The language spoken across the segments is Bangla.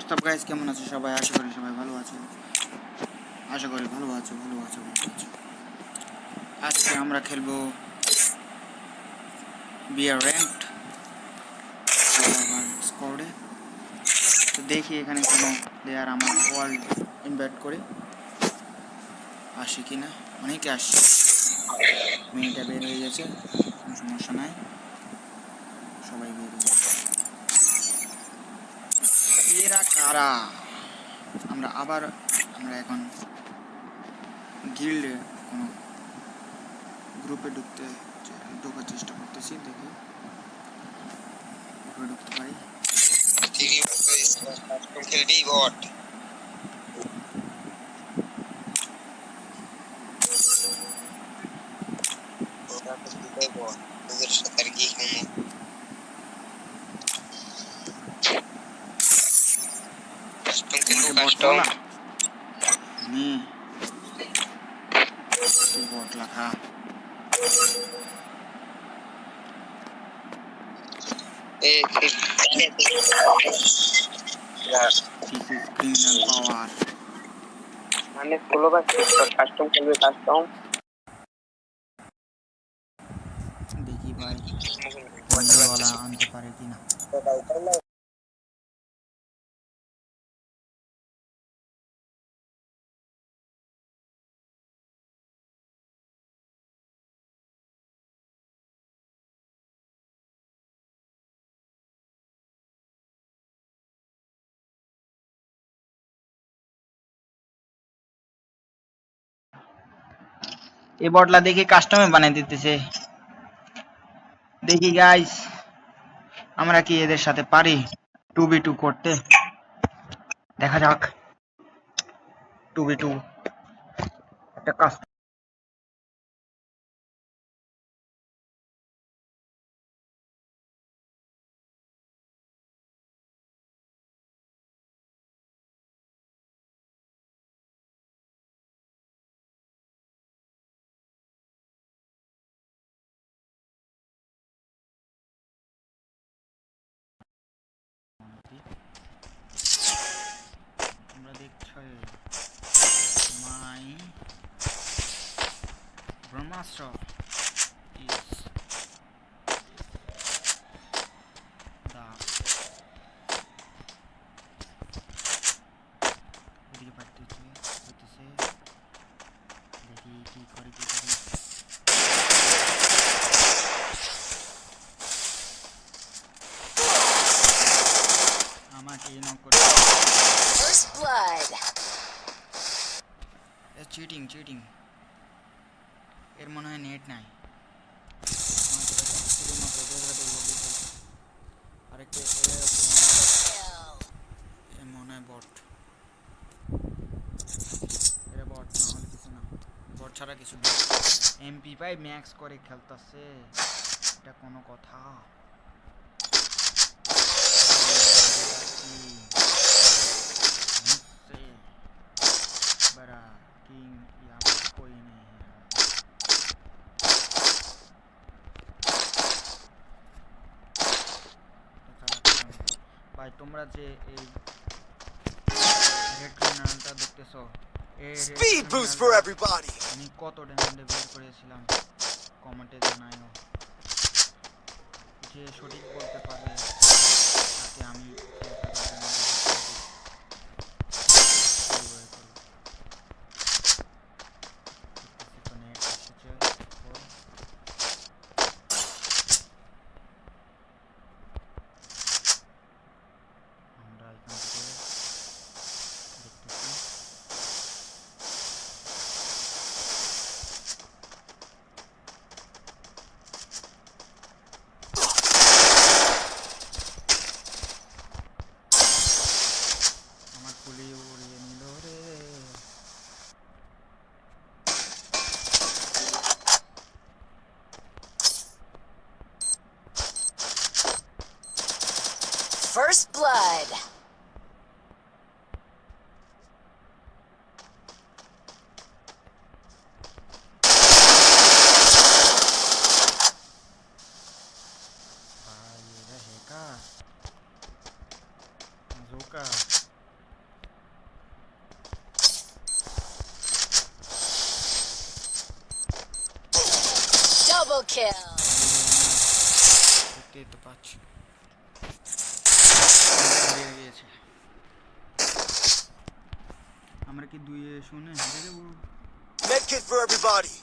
হোয়াটসঅ্যাপ গাইস কেমন আছো সবাই? আশা করি সবাই ভালো আছো। আশা করি ভালো আছো ভালো আছো ভালো আছো। আজকে আমরা খেলব বিয়ার র্যাঙ্কড স্কোয়াডে তো দেখি এখানে কোনো প্লেয়ার আমার ওয়ার্ল্ড ইনভাইট করে। আসে কি না অনেকে আসছে। মেয়েটা বের হয়ে গেছে, কোনো সমস্যা নাই। সবাই বের হয়ে কারা আমরা আবার, আমরা এখন গিল্ডে কোনো গ্রুপে ঢুকতে ঢোকার চেষ্টা করতেছি, দেখি। গ্রুপে ঢুকতে পারি। খেলবি ওরা তো দুটোই বট ওদের সাথে আর কি খেলব কাস্টম খেলব আমাকে বট কাস্টম বলা নে তুই বট লেখা এ দিস ইজ ক্রিমিনাল পাওয়ার মানে ষোলো বা কাস্টম খেলবে কাস্টম দেখি ভাই বন্ধুওয়ালা আনতে পারে কিনা এই বটলা দেখি কাস্টমে বানিয়ে দিতেছে। দেখি গাইস আমরা কি এদের সাথে পারি? টু বি টু করতে। দেখা যাক। টু বি টু একটা কাজ Castro is the video part to say what to say that he he. First blood. It's cheating, cheating. এর মনে হয় নেট নাই। আরেকটা মনে হয়- বট এরা বট না, হলে কিছু না। বট ছাড়া কিছু না। এমপি পাই ম্যাক্স করে খেলতেছে। এটা কোনো কথা। তোমরা যে এই রেড ক্রিমিনালটা দেখতেছো এই বুস্ট ফর এভরিবডি আমি কত ডায়মন্ডে বের করেছিলাম? কমেন্টে জানাইও যে সঠিক বলতে পারবে তাকে আমি kill. দেখতেই তো পাচ্ছি গিয়েছে আমরা কি দুই শুনে হেরে যাব Medkit for everybody.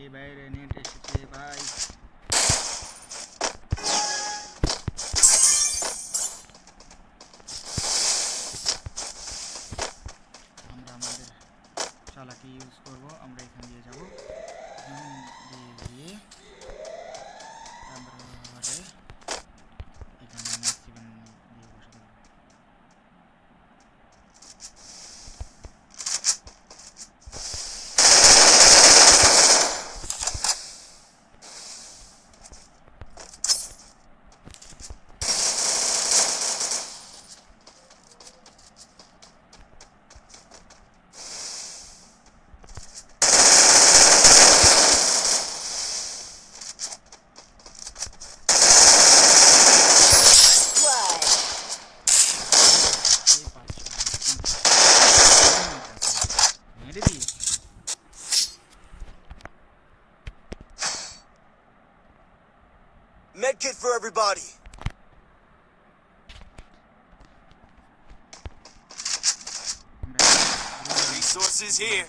এই বাইরে নেট এসেছে ভাই Medkit for everybody. Resources here.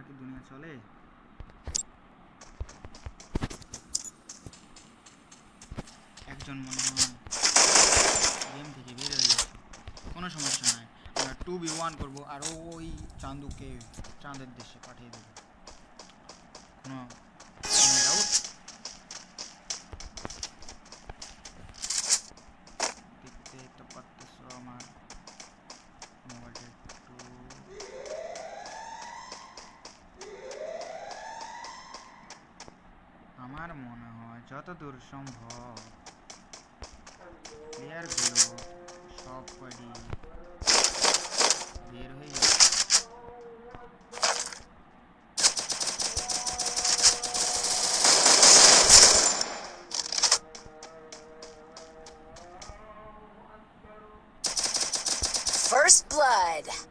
ছাড়া কি দুনিয়া চলে? একজন মনে হয় গেম থেকে বের হয়ে গেছে। কোনো সমস্যা নাই। আমরা টু বি ওয়ান করব আর ওই চাঁদুকে চাঁদের দেশে পাঠিয়ে দেবো। কোনো যতদূর সম্ভব প্লেয়ারগুলো সব কয়টি বের হয়ে গেছে First blood.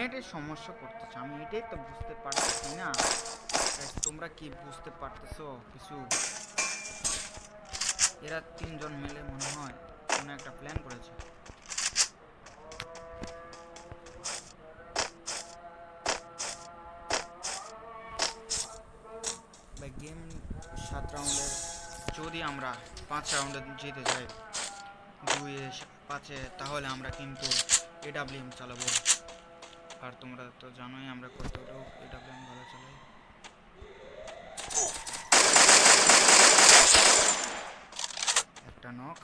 নেটের সমস্যা করতেছে। আমি এটাই তো বুঝতে পারতেছি না। তোমরা কি বুঝতে পারতেছো কিছু? এরা তিনজন মিলে মনে হয় কোনো একটা প্ল্যান করেছে। গেম সাত রাউন্ডের যদি আমরা পাঁচ রাউন্ডে জিতে যাই, দুইয়ে সা- পাঁচে, তাহলে আমরা কিন্তু এডাব্লিউএম চালাবো। আর তোমরা তো জানোই আমরা কতটুকু প্ল্যান ভালো চলে একটা knock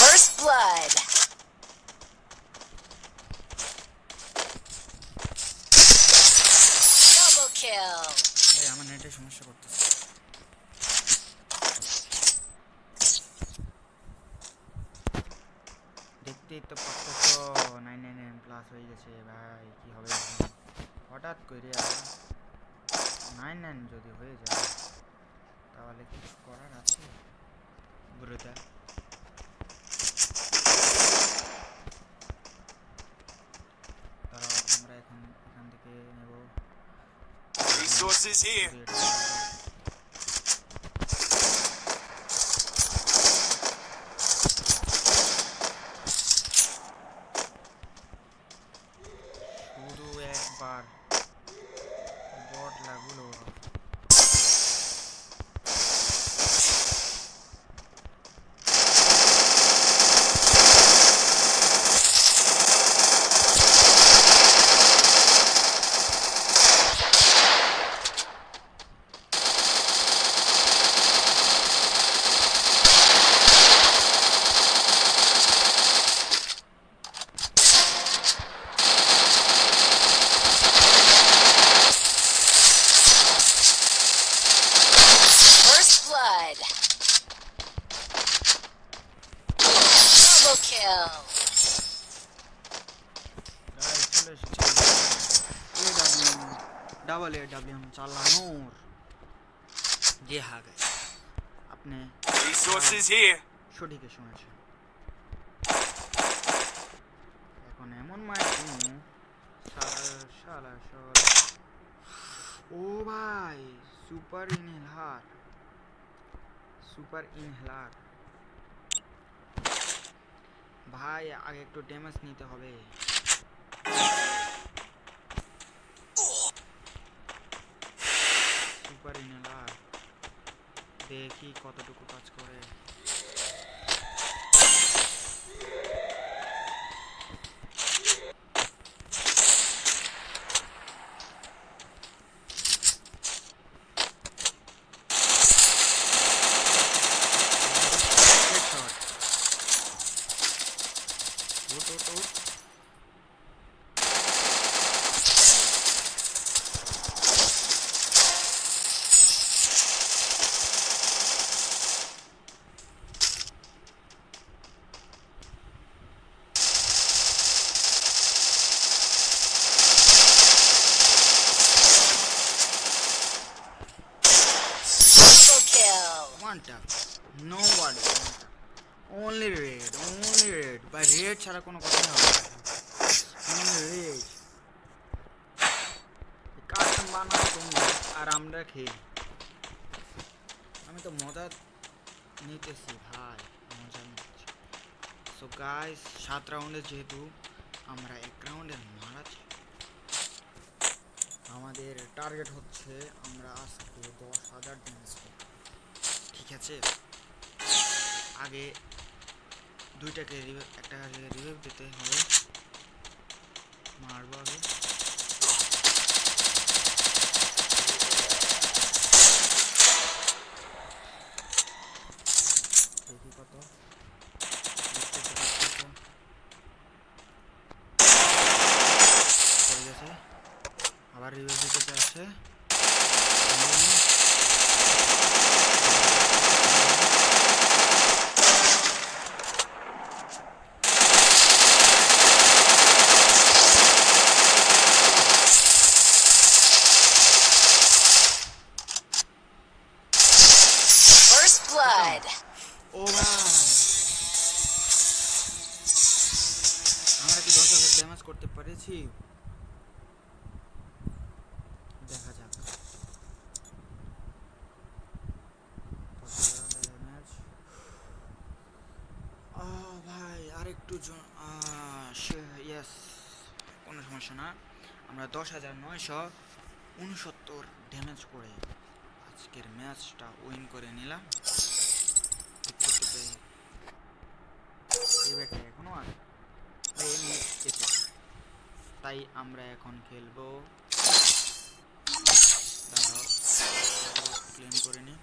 First blood. Double kill. ভাই আমার নেটে সমস্যা করতেছে দেখতেই তো পারতেছ নাইন নাইন নাইন প্লাস হয়ে গেছে ভাই কি হবে এখন? হঠাৎ করে নাইন নাইন যদি হয়ে যায় তাহলে কিছু করার আছে? বুড়োটা। তারা আমরা এখন এখান থেকে নেব। Resources here. যদি এটা করা যায়। শুধু একবার বট লাগল First blood. Double kill. Guys চলে এসেছে এডাব্লিউএম ডাবল এডাব্লিউএম চালানোর যে হা গাইস আপনি Resources here. সঠিকই শুনেছেন এখন এমন মায়ের কোনো শালা শালা শালা ও ভাই সুপার ইনহেলার সুপার ইনহেলার ভাই আগে একটু ড্যামেজ নিতে হবে। সুপার দেখি কতটুকু কাজ করে। One tap. No. One Only red. Only red. By red ছাড়া কোনো কথাই হবে। Only red. কাস্টম বানাও তুমি, আর আমরা খেয়ে আমি তো মজা নিতেছি, ভাই, মজা নিচ্ছি সো গাইস সাত রাউন্ডে যেহেতু, আমরা এক রাউন্ডে মারা আমাদের টার্গেট হচ্ছে, আমরা আজকে দশ হাজার ঠিক আছে আগে দুইটাকে রিভাইভ একটা রিভাইভ দিতে হবে। মারবো আগে দেখি কত দেখতে তো পাচ্ছি তো। চলে গেছে আবার রিভাইভ দিতে চাচ্ছে blood. ও ভাই আমরা কি দশ হাজার ড্যামেজ করতে পেরেছি দেখা যাক ড্যামেজ ও ভাই আরেকটু ইয়েস কোনো সমস্যা না। আমরা দশ হাজার নয়শো উনসত্তর ড্যামেজ করে আজকের ম্যাচটা উইন করে নিলাম। এখনও আছে তাই আমরা এখন খেলব। ক্লেম করে নি।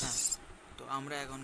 হ্যাঁ তো আমরা এখন